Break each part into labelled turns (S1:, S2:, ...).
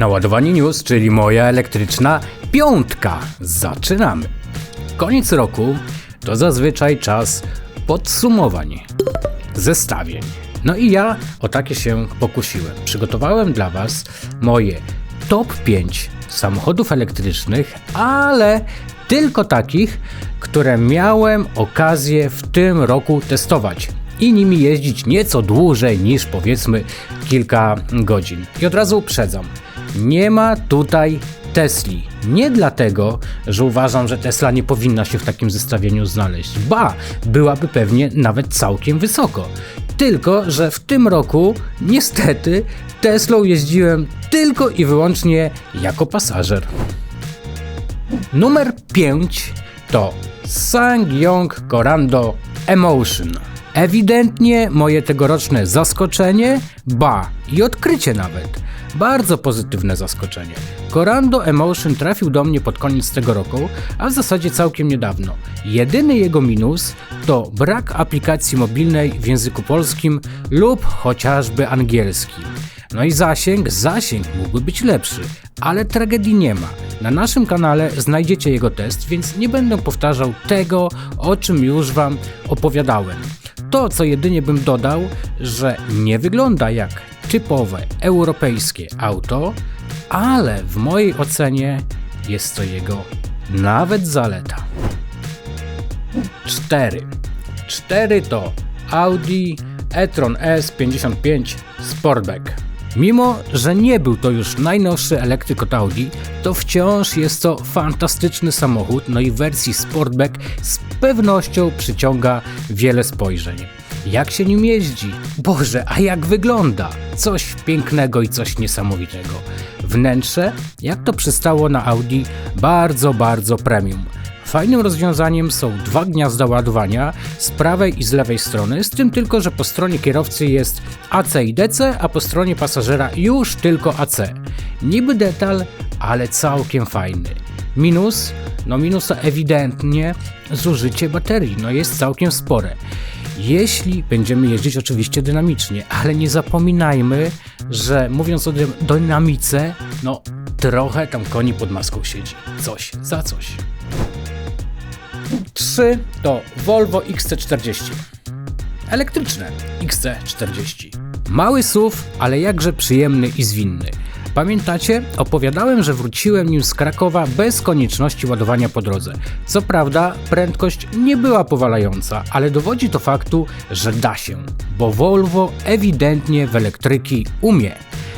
S1: Naładowanie news, czyli moja elektryczna piątka. Zaczynamy. Koniec roku to zazwyczaj czas podsumowań, zestawień. No i ja o takie się pokusiłem. Przygotowałem dla Was moje top 5 samochodów elektrycznych, ale tylko takich, które miałem okazję w tym roku testować i nimi jeździć nieco dłużej niż powiedzmy kilka godzin. I od razu uprzedzam, nie ma tutaj Tesli. Nie dlatego, że uważam, że Tesla nie powinna się w takim zestawieniu znaleźć. Ba, byłaby pewnie nawet całkiem wysoko. Tylko, że w tym roku niestety Teslą jeździłem tylko i wyłącznie jako pasażer. Numer 5 to Sangyong Corando Emotion. Ewidentnie moje tegoroczne zaskoczenie, ba i odkrycie nawet. Bardzo pozytywne zaskoczenie. Corando Emotion trafił do mnie pod koniec tego roku, a w zasadzie całkiem niedawno. Jedyny jego minus to brak aplikacji mobilnej w języku polskim lub chociażby angielskim. No i zasięg, zasięg mógłby być lepszy, ale tragedii nie ma. Na naszym kanale znajdziecie jego test, więc nie będę powtarzał tego, o czym już Wam opowiadałem. To, co jedynie bym dodał, że nie wygląda jak typowe europejskie auto, ale w mojej ocenie jest to jego nawet zaleta. 4. 4 to Audi e-tron S55 Sportback. Mimo, że nie był to już najnowszy elektryk od Audi, to wciąż jest to fantastyczny samochód, no i w wersji Sportback z pewnością przyciąga wiele spojrzeń. Jak się nim jeździ? Boże, a jak wygląda? Coś pięknego i coś niesamowitego. Wnętrze, jak to przystało na Audi, bardzo, bardzo premium. Fajnym rozwiązaniem są dwa gniazda ładowania z prawej i z lewej strony, z tym tylko, że po stronie kierowcy jest AC i DC, a po stronie pasażera już tylko AC. Niby detal, ale całkiem fajny. Minus? No minus to ewidentnie zużycie baterii, no jest całkiem spore. Jeśli będziemy jeździć oczywiście dynamicznie, ale nie zapominajmy, że mówiąc o dynamice, no trochę tam koni pod maską siedzi. Coś za coś. 3 to Volvo XC40. Elektryczne XC40. Mały SUV, ale jakże przyjemny i zwinny. Pamiętacie? Opowiadałem, że wróciłem nim z Krakowa bez konieczności ładowania po drodze. Co prawda, prędkość nie była powalająca, ale dowodzi to faktu, że da się, bo Volvo ewidentnie w elektryki umie.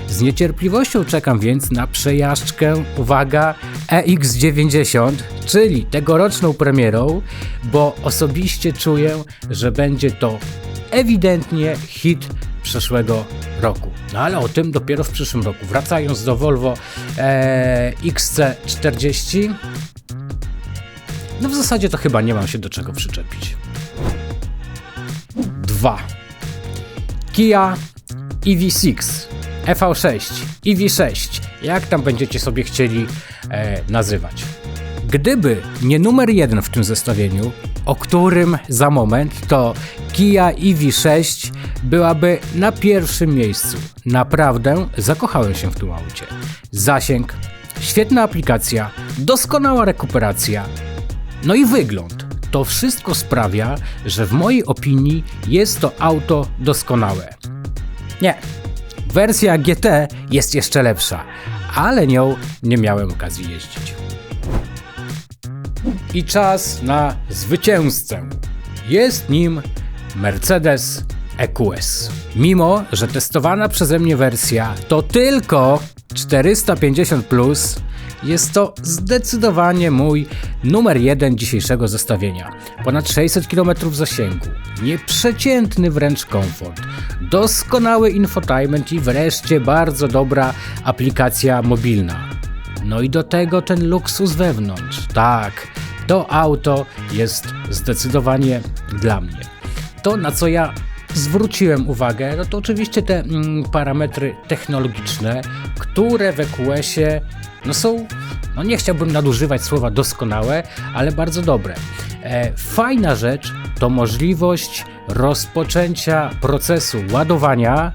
S1: Z niecierpliwością czekam więc na przejażdżkę, uwaga, EX90, czyli tegoroczną premierą, bo osobiście czuję, że będzie to ewidentnie hit przeszłego roku. No ale o tym dopiero w przyszłym roku. Wracając do Volvo e, XC40, no w zasadzie to chyba nie mam się do czego przyczepić. 2. Kia EV6, EV6, EV6, jak tam będziecie sobie chcieli e, nazywać. Gdyby nie numer jeden w tym zestawieniu, o którym za moment, to Kia EV6 byłaby na pierwszym miejscu. Naprawdę zakochałem się w tym aucie. Zasięg, świetna aplikacja, doskonała rekuperacja, no i wygląd. To wszystko sprawia, że w mojej opinii jest to auto doskonałe. Nie, wersja GT jest jeszcze lepsza, ale nią nie miałem okazji jeździć. I czas na zwycięzcę. Jest nim Mercedes EQS. Mimo, że testowana przeze mnie wersja to tylko 450, plus, jest to zdecydowanie mój numer jeden dzisiejszego zestawienia. Ponad 600 km zasięgu, nieprzeciętny wręcz komfort, doskonały infotainment i wreszcie bardzo dobra aplikacja mobilna. No i do tego ten luksus wewnątrz. Tak, to auto jest zdecydowanie dla mnie. To, na co ja zwróciłem uwagę, no to oczywiście te mm, parametry technologiczne, które w EQS-ie no są, no nie chciałbym nadużywać słowa doskonałe, ale bardzo dobre. E, fajna rzecz to możliwość rozpoczęcia procesu ładowania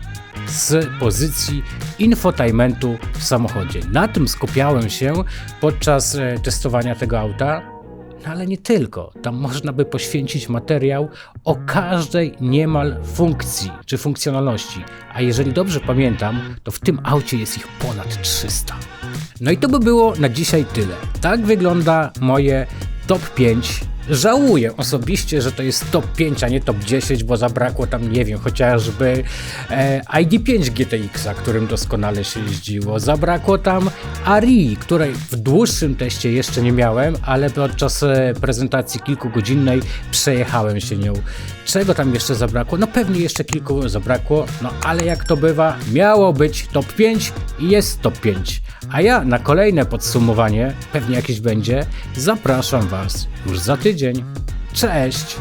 S1: z pozycji infotainmentu w samochodzie. Na tym skupiałem się podczas e, testowania tego auta. Ale nie tylko. Tam można by poświęcić materiał o każdej niemal funkcji czy funkcjonalności. A jeżeli dobrze pamiętam, to w tym aucie jest ich ponad 300. No i to by było na dzisiaj tyle. Tak wygląda moje top 5. Żałuję osobiście, że to jest top 5, a nie top 10, bo zabrakło tam, nie wiem, chociażby e, ID5 GTX, którym doskonale się jeździło. Zabrakło tam Ari, której w dłuższym teście jeszcze nie miałem, ale podczas e, prezentacji kilkugodzinnej przejechałem się nią. Czego tam jeszcze zabrakło? No pewnie jeszcze kilku zabrakło, no ale jak to bywa, miało być top 5 i jest top 5. A ja na kolejne podsumowanie, pewnie jakieś będzie, zapraszam Was już za tydzień. Cześć!